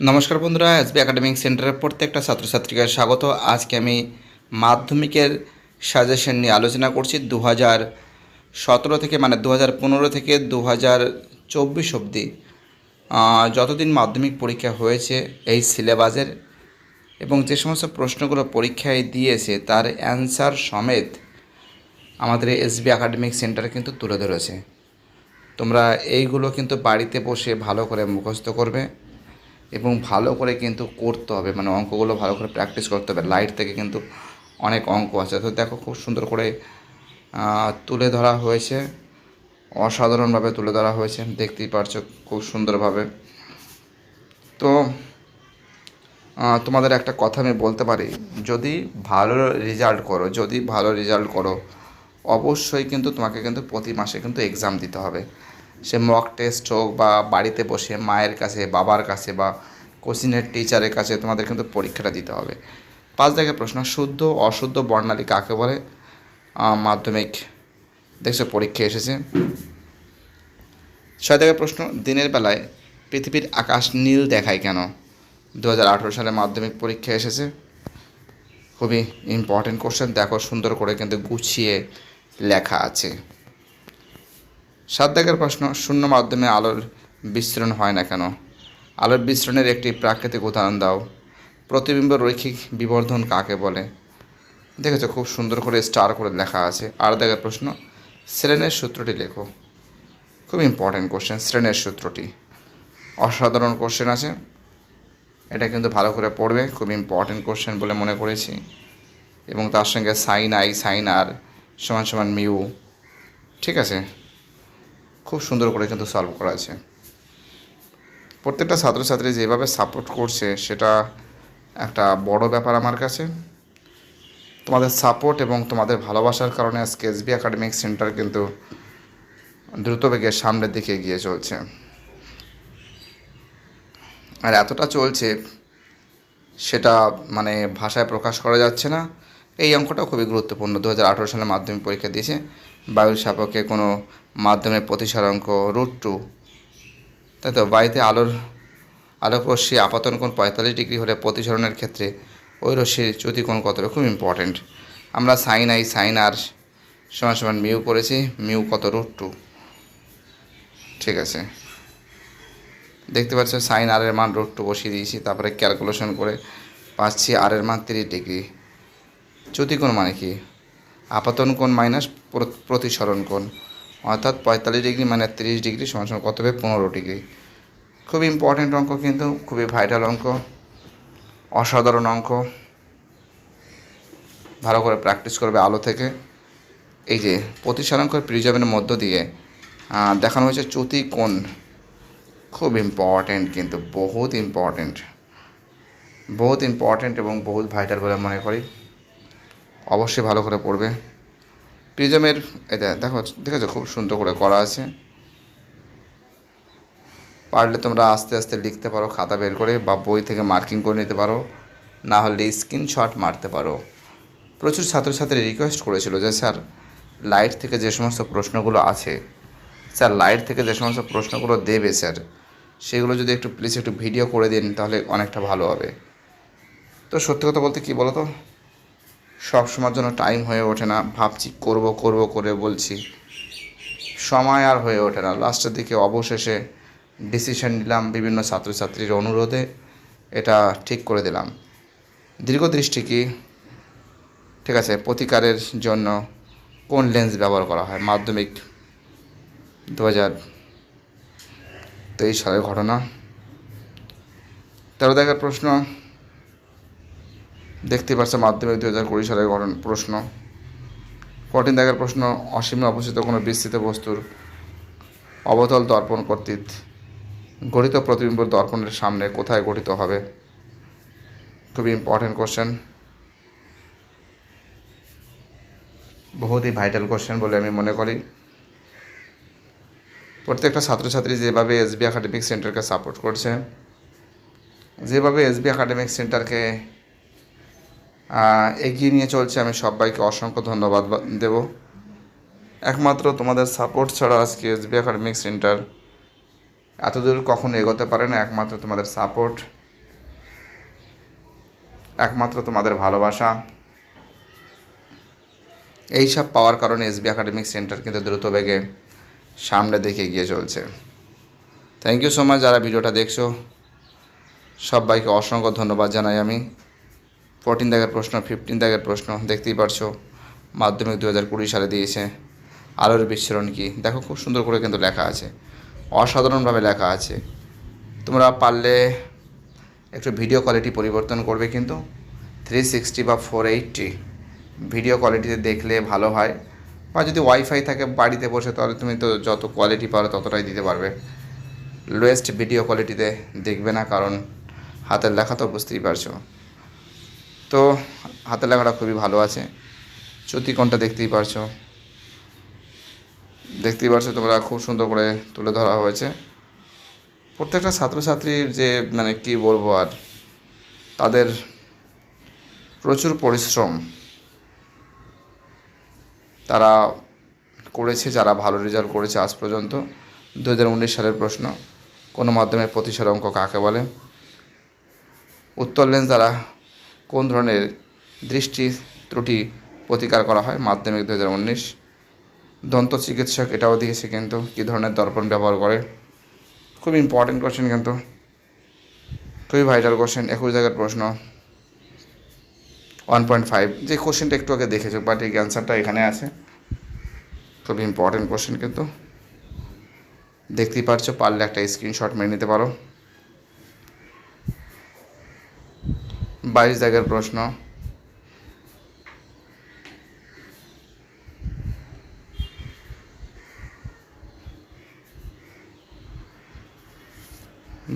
নমস্কার বন্ধুরা SB academic সেন্টারের প্রত্যেকটা ছাত্রছাত্রীকে স্বাগত। আজকে আমি মাধ্যমিকের সাজেশন নিয়ে আলোচনা করছি দু হাজার সতেরো থেকে মানে দু হাজার পনেরো থেকে দু হাজার চব্বিশ অবধি। যতদিন মাধ্যমিক পরীক্ষা হয়েছে এই সিলেবাসের এবং যে সমস্ত প্রশ্নগুলো পরীক্ষায় দিয়েছে তার অ্যান্সার সমেত আমাদের এসবি একাডেমিক সেন্টার কিন্তু তুলে ধরেছে। তোমরা এইগুলো কিন্তু বাড়িতে বসে ভালো করে মুখস্থ করবে। এবং ভালো করে কিন্তু করতে হবে। মানে অঙ্কগুলো ভালো করে প্র্যাকটিস করতে হবে। লাইট থেকে কিন্তু অনেক অঙ্ক আছে। তো দেখো খুব সুন্দর করে তুলে ধরা হয়েছে। অসাধারণভাবে তুলে ধরা হয়েছে। দেখতেই পারছ খুব সুন্দরভাবে। তো তোমাদের একটা কথা আমি বলতে পারি। যদি ভালো রেজাল্ট করো, যদি ভালো রেজাল্ট করো, অবশ্যই কিন্তু তোমাকে কিন্তু প্রতি মাসে কিন্তু এক্সাম দিতে হবে। সে মক টেস্ট হোক বা বাড়িতে বসে মায়ের কাছে, বাবার কাছে বা কোচিংয়ের টিচারের কাছে তোমাদের কিন্তু পরীক্ষাটা দিতে হবে। পাঁচ জায়গায় প্রশ্ন, শুদ্ধ, অশুদ্ধ বর্ণালী কাকে বলে? মাধ্যমিক, দেখছ পরীক্ষা এসেছে। ছয় জায়গায় প্রশ্ন, দিনের বেলায় পৃথিবীর আকাশ নীল দেখায় কেন? দু হাজার আঠেরো সালে মাধ্যমিক পরীক্ষা এসেছে। খুবই ইম্পর্টেন্ট কোশ্চেন দেখো সুন্দর করে কিন্তু গুছিয়ে লেখা আছে। সাত দাগের প্রশ্ন শূন্য মাধ্যমে আলোর বিস্তরণ হয় না কেন? আলোর বিস্তরণের একটি প্রাকৃতিক উদাহরণ দাও। প্রতিবিম্ব রৈখিক বিবর্ধন কাকে বলে? দেখেছ, খুব সুন্দর করে স্টার করে লেখা আছে। আর দাগের প্রশ্ন, শ্রেণের সূত্রটি লেখো। খুব ইম্পর্টেন্ট কোশ্চেন শ্রেণের সূত্রটি। অসাধারণ কোশ্চেন আছে। এটা কিন্তু ভালো করে পড়বে, খুব ইম্পর্টেন্ট কোশ্চেন বলে মনে করেছি। এবং তার সঙ্গে সাইন আই সাইন আর সমান সমান মিউ ঠিক আছে? খুব সুন্দর করে কিন্তু সলভ করা আছে। প্রত্যেকটা ছাত্রছাত্রী যেভাবে সাপোর্ট করছে, সেটা একটা বড় ব্যাপার আমার কাছে। তোমাদের সাপোর্ট এবং তোমাদের ভালোবাসার কারণে আজকে এসবি একাডেমিক সেন্টার কিন্তু দ্রুত বেগে সামনের দিকে এগিয়ে চলছে। আর এতটা চলছে, সেটা মানে ভাষায় প্রকাশ করা যাচ্ছে না। এই অঙ্কটা খুবই গুরুত্বপূর্ণ। দু হাজার আঠেরো সালে মাধ্যমিক পরীক্ষা দিয়েছে। বায়ুর সাপেক্ষে কোনো মাধ্যমে প্রতিসার অঙ্ক রুট টু তাই তো বাড়িতে আলোর আলোক রশ্মি আপাতন কোণ পঁয়তাল্লিশ ডিগ্রি হলে প্রতিসরণের ক্ষেত্রে ওই রশ্মির চ্যুতি কোণ খুব ইম্পর্ট্যান্ট আমরা সাইন আই সাইন আর সমান সমান মিউ করেছি মিউ কত রুট টু ঠিক আছে। দেখতে পাচ্ছ সাইন আর এর মান রুট টু বসিয়ে দিয়েছি, তারপরে ক্যালকুলেশন করে পাচ্ছি আর এর মান তিরিশ ডিগ্রি। চ্যুতিকোণ মানে কি? আপাতন কোণ মাইনাস প্রতিসরণ কোণ। অর্থাৎ পঁয়তাল্লিশ ডিগ্রি মানে তিরিশ ডিগ্রি সমান সমান কত হবে? পনেরো ডিগ্রি খুব ইম্পর্ট্যান্ট অঙ্ক কিন্তু, খুবই ভাইটাল অঙ্ক, অসাধারণ অঙ্ক। ভালো করে প্র্যাকটিস করবে আলো থেকে। এই যে প্রতিসরাঙ্কর প্রিজমের মধ্য দিয়ে দেখানো হয়েছে চ্যুতি কোণ। খুব ইম্পর্ট্যান্ট কিন্তু, বহুত ইম্পর্ট্যান্ট বহুত ইম্পর্ট্যান্ট এবং বহুত ভাইটাল বলে মনে করি। অবশ্যই ভালো করে পড়বে। প্রিজমের এটা দেখো, দেখেছ খুব সুন্দর করে করা আছে। পারলে তোমরা আস্তে আস্তে লিখতে পারো, খাতা বের করে বা বই থেকে মার্কিং করে নিতে পারো। না হলে স্ক্রিনশট মারতে পারো। প্রচুর ছাত্রছাত্রী রিকোয়েস্ট করেছিল যে, স্যার লাইট থেকে যে সমস্ত প্রশ্নগুলো আছে, স্যার লাইট থেকে যে সমস্ত প্রশ্নগুলো দেবে, স্যার, সেগুলো যদি একটু প্লিজ একটু ভিডিও করে দিন, তাহলে অনেকটা ভালো হবে। তো সত্যি কথা বলতে কী বলো তো সব সময়ের জন্য টাইম হয়ে ওঠে না। ভাবছি করব করব করে বলছি। সময় আর হয়ে ওঠে না। লাস্টের দিকে অবশেষে ডিসিশন নিলাম বিভিন্ন ছাত্রছাত্রীর অনুরোধে। এটা ঠিক করে দিলাম। দীর্ঘদৃষ্টি কি? ঠিক আছে, প্রতিকারের জন্য কোন লেন্স ব্যবহার করা হয়? মাধ্যমিক দু হাজার তেইশ সালের ঘটনা। তেরো দেখার প্রশ্ন দেখতে পাচ্ছ মাধ্যমিক দু হাজার কুড়ি সালের গঠন প্রশ্ন। কঠিন দেখার প্রশ্ন, অসীমে অবস্থিত কোনো বিস্তৃত বস্তুর অবতল দর্পণ কর্তৃক গঠিত প্রতিবিম্ব দর্পণের সামনে কোথায় গঠিত হবে? খুবই ইম্পর্টেন্ট কোশ্চেন বহুতই ভাইটাল কোশ্চেন বলে আমি মনে করি। প্রত্যেকটা ছাত্রছাত্রী যেভাবে এসবি একাডেমিক সেন্টারকে সাপোর্ট করছে, যেভাবে এসবি একাডেমিক সেন্টারকে এগিয়ে নিয়ে চলছে। আমি সবাইকে অসংখ্য ধন্যবাদ বা- দেব। একমাত্র তোমাদের সাপোর্ট ছাড়া আজকে এস এসবি একাডেমিক সেন্টার এতদূর কখনো এগোতে পারে না। একমাত্র তোমাদের সাপোর্ট একমাত্র তোমাদের ভালোবাসা। এইসব পাওয়ার কারণে এসবি একাডেমিক সেন্টার কিন্তু দ্রুত বেগে সামনে দিকে এগিয়ে চলছে। থ্যাংক ইউ সো মাচ যারা ভিডিওটা দেখছ। সবাইকে অসংখ্য ধন্যবাদ জানাই আমি। ফোরটিন দাগের প্রশ্ন ফিফটিন দাগের প্রশ্ন, দেখতেই পারছ। মাধ্যমিক দু হাজার কুড়ি সালে দিয়েছে। আলোর বিচ্ছরণ কী? দেখো, খুব সুন্দর করে কিন্তু লেখা আছে। অসাধারণভাবে লেখা আছে। তোমরা পারলে একটু ভিডিও কোয়ালিটি পরিবর্তন করবে কিন্তু। থ্রি সিক্সটি বা ফোর এইটটি ভিডিও কোয়ালিটিতে দেখলে ভালো হয়। বা যদি ওয়াইফাই থাকে বাড়িতে বসে, তাহলে তুমি তো যত কোয়ালিটি পারো ততটাই দিতে পারবে। লোয়েস্ট ভিডিও কোয়ালিটিতে দেখবে না, কারণ হাতের লেখা তো বুঝতেই পারছ। তো হাতের লেখাটা খুবই ভালো আছে। চুতিকোণটা দেখতেই পারছ। দেখতেই পারছ তোমরা খুব সুন্দর করে তুলে ধরা হয়েছে। প্রত্যেকটা ছাত্রছাত্রীর যে মানে কি বলব আর, তাদের প্রচুর পরিশ্রম তারা করেছে, যারা ভালো রেজাল্ট করেছে আজ পর্যন্ত। দু হাজার উনিশ সালের প্রশ্ন, কোনো মাধ্যমে প্রতিশোধ অঙ্ক কাকে বলে? উত্তর লেন দ্বারা কোন ধরনের দৃষ্টি ত্রুটি প্রতিকার করা হয়? মাধ্যমিক দু হাজার উনিশ। দন্ত চিকিৎসক এটাও দিয়েছে কিন্তু কী ধরনের দর্পণ ব্যবহার করে? খুব ইম্পর্টেন্ট কোশ্চেন কিন্তু। খুবই ভাইটাল কোশ্চেন একুশ জায়গার প্রশ্ন। ওয়ান পয়েন্ট ফাইভ যে কোশ্চেনটা একটু আগে দেখেছ বাট এই অ্যান্সারটা এখানে আছে। খুবই ইম্পর্টেন্ট কোশ্চেন কিন্তু। দেখতেই পারছ, পারলে একটা স্ক্রিনশট মেরে নিতে পারো। বাইশ জায়গার প্রশ্ন।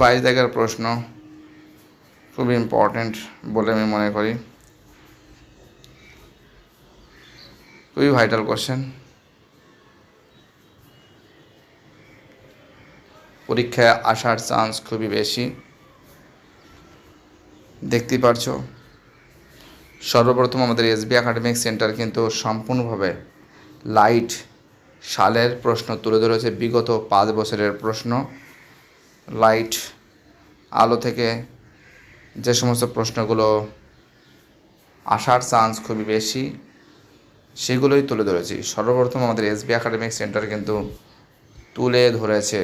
বাইশ জায়গার প্রশ্ন খুব ইম্পর্ট্যান্ট বলে আমি মনে করি। খুবই ভাইটাল কোশ্চেন পরীক্ষায় আসার চান্স খুবই বেশি। দেখতেই পারছ। সর্বপ্রথম আমাদের এসবি একাডেমিক সেন্টার কিন্তু সম্পূর্ণভাবে লাইট সালের প্রশ্ন তুলে ধরেছে। বিগত পাঁচ বছরের প্রশ্ন। লাইট আলো থেকে যে সমস্ত প্রশ্নগুলো আসার চান্স খুবই বেশি, সেগুলোই তুলে ধরেছি। সর্বপ্রথম আমাদের এসবি একাডেমিক সেন্টার কিন্তু তুলে ধরেছে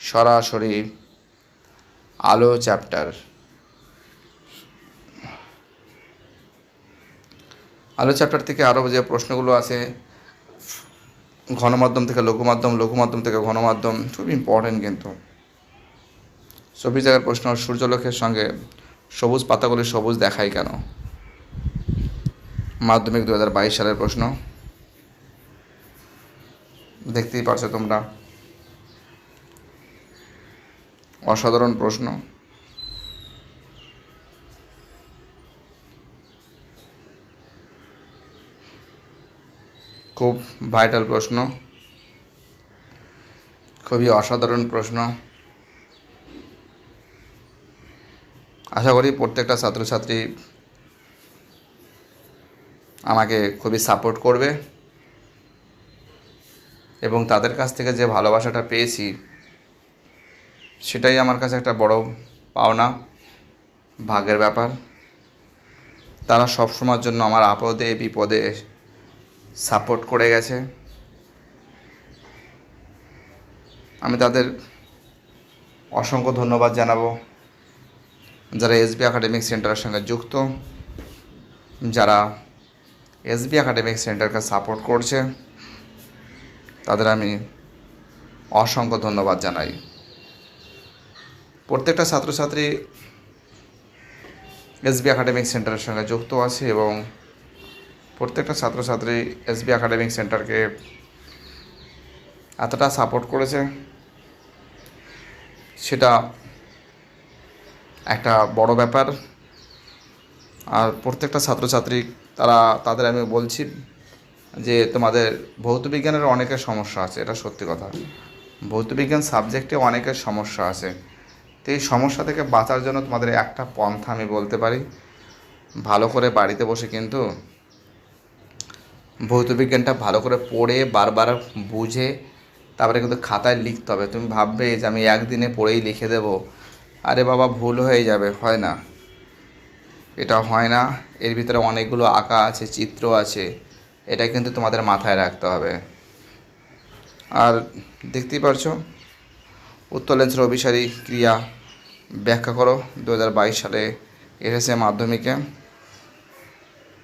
সরাসরি আলো চ্যাপ্টার আলো চ্যাপ্টার থেকে আরও যে প্রশ্নগুলো আছে, ঘনমাধ্যম থেকে লঘুমাধ্যম লঘুমাধ্যম থেকে ঘনমাধ্যম খুব ইম্পর্টেন্ট কিন্তু। চব্বিশ জায়গার প্রশ্ন, সূর্যলোকের সঙ্গে সবুজ পাতাগুলি সবুজ দেখায় কেন? মাধ্যমিক দু হাজার বাইশ সালের প্রশ্ন। দেখতেই পারছ তোমরা। অসাধারণ প্রশ্ন। খুব ভাইটাল প্রশ্ন, খুবই অসাধারণ প্রশ্ন। আশা করি প্রত্যেকটা ছাত্রছাত্রী আমাকে খুবই সাপোর্ট করবে এবং তাদের কাছ থেকে যে ভালোবাসাটা পেয়েছি, সেটাই আমার কাছে একটা বড় পাওনা, ভাগ্যের ব্যাপার। তারা সব সময়ের জন্য আমার আপদে, বিপদে সাপোর্ট করে গেছে। আমি তাদের অসংখ্য ধন্যবাদ জানাব। যারা এসবি একাডেমিক সেন্টারের সঙ্গে যুক্ত, যারা এসবি একাডেমিক সেন্টারকে সাপোর্ট করছে, তাদের আমি অসংখ্য ধন্যবাদ জানাই। প্রত্যেকটা ছাত্রছাত্রী এসবি একাডেমিক সেন্টারের সঙ্গে যুক্ত আছে এবং প্রত্যেকটা ছাত্রছাত্রী এসবি একাডেমিক সেন্টারকে এতটা সাপোর্ট করেছে, সেটা একটা বড় ব্যাপার। আর প্রত্যেকটা ছাত্রছাত্রী, তারা, তাদের আমি বলছি যে তোমাদের ভৌত বিজ্ঞানের অনেকের সমস্যা আছে, এটা সত্যি কথা। ভৌত বিজ্ঞান সাবজেক্টে অনেকের সমস্যা আছে। তো এই সমস্যা থেকে বাঁচার জন্য তোমাদের একটা পন্থা আমি বলতে পারি। ভালো করে বাড়িতে বসে কিন্তু ভৌত বিজ্ঞানটা ভালো করে পড়ে বারবার বুঝে, তারপরে কিন্তু খাতায় লিখতে হবে। তুমি ভাববে যে আমি একদিনে পড়েই লিখে দেবো। আরে বাবা, ভুল হয়ে যাবে, হয় না। এটা হয় না। এর ভিতরে অনেকগুলো আঁকা আছে, চিত্র আছে। এটা কিন্তু তোমাদের মাথায় রাখতে হবে। আর দেখতেই পারছ? উত্তর লেন্সের অভিসারী ক্রিয়া ব্যাখ্যা করো। দু হাজার বাইশ সালে এসেছে মাধ্যমিকে।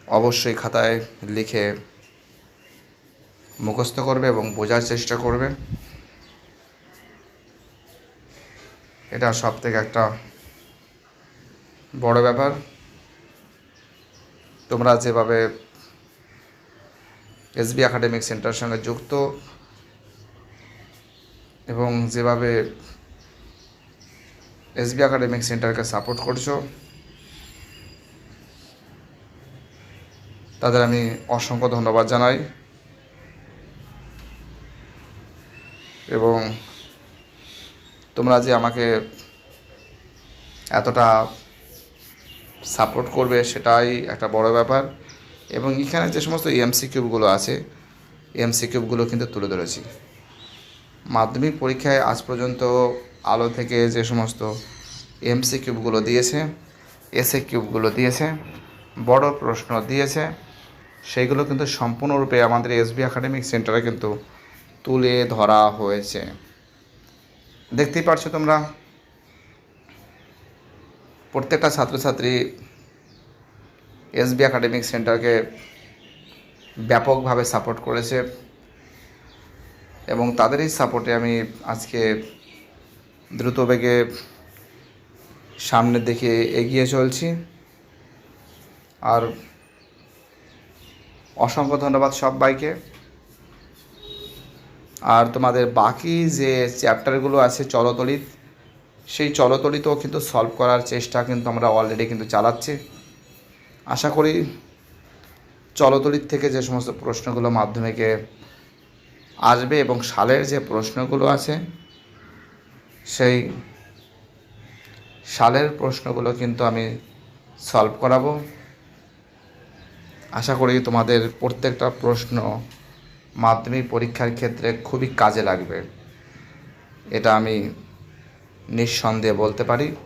অবশ্যই খাতায় লিখে মুখস্থ করবে এবং বোঝার চেষ্টা করবে। এটা সব থেকে একটা বড় ব্যাপার। তোমরা যেভাবে এসবি একাডেমিক সেন্টারের সঙ্গে যুক্ত এবং যেভাবে এসবি একাডেমিক সেন্টারকে সাপোর্ট করছ, তাদের আমি অসংখ্য ধন্যবাদ জানাই। এবং তোমরা যে আমাকে এতটা সাপোর্ট করবে সেটাই একটা বড় ব্যাপার। এবং এখানে যে সমস্ত এমসি কিউবগুলো আছে এমসি কিউবগুলো কিন্তু তুলে ধরেছি। মাধ্যমিক পরীক্ষায় আজ পর্যন্ত আলো থেকে যে সমস্ত এমসি কিউবগুলো দিয়েছে এসএ কিউবগুলো দিয়েছে, বড় প্রশ্ন দিয়েছে, সেইগুলো কিন্তু সম্পূর্ণরূপে আমাদের এসবি একাডেমিক সেন্টারে কিন্তু তুলে ধরা হয়েছে। দেখতেই পারছ তোমরা? প্রত্যেকটা ছাত্রছাত্রী এসবি একাডেমিক সেন্টারকে ব্যাপকভাবে সাপোর্ট করেছে এবং তাদেরই সাপোর্টে আমি আজকে দ্রুত বেগে সামনের দিকে এগিয়ে চলছি। আর অসংখ্য ধন্যবাদ সবাইকে। আর তোমাদের বাকি যে চ্যাপ্টারগুলো আছে চলতলিত, সেই চলতলিতেও কিন্তু সলভ করার চেষ্টা কিন্তু আমরা অলরেডি কিন্তু চালাচ্ছি। আশা করি চলতলিত থেকে যে সমস্ত প্রশ্নগুলো মাধ্যমিকে আসবে এবং সালের যে প্রশ্নগুলো আছে, সেই সালের প্রশ্নগুলো কিন্তু আমি সলভ করাবো। আশা করি তোমাদের প্রত্যেকটা প্রশ্ন মাধ্যমিক পরীক্ষার ক্ষেত্রে খুবই কাজে লাগবে। এটা আমি নিঃসন্দেহে বলতে পারি।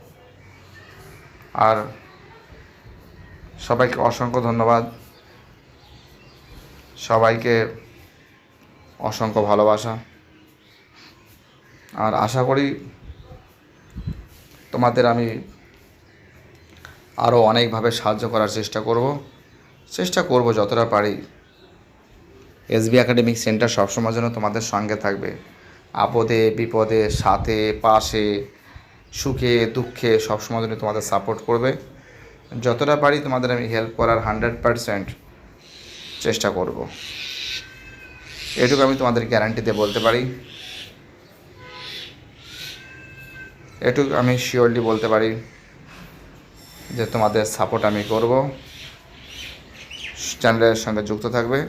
আর সবাইকে অসংখ্য ধন্যবাদ। সবাইকে অসংখ্য ভালোবাসা। আর আশা করি তোমাদের আমি আরও অনেকভাবে সাহায্য করার চেষ্টা করব। চেষ্টা করব যতটা পারি। এসবি একাডেমিক সেন্টার সবসময় যেন তোমাদের সঙ্গে থাকবে। আপদে, বিপদে, সাথে, পাশে, সুখে, দুঃখে সবসময় যেন তোমাদের সাপোর্ট করবে। যতটা পারি তোমাদের আমি হেল্প করার হান্ড্রেড পারসেন্ট চেষ্টা করব। এটুকু আমি তোমাদের গ্যারান্টি দিয়ে বলতে পারি। এটুকু আমি শিওরলি বলতে পারি যে তোমাদের সাপোর্ট আমি করব। চ্যানেলের সঙ্গে যুক্ত থাকবে।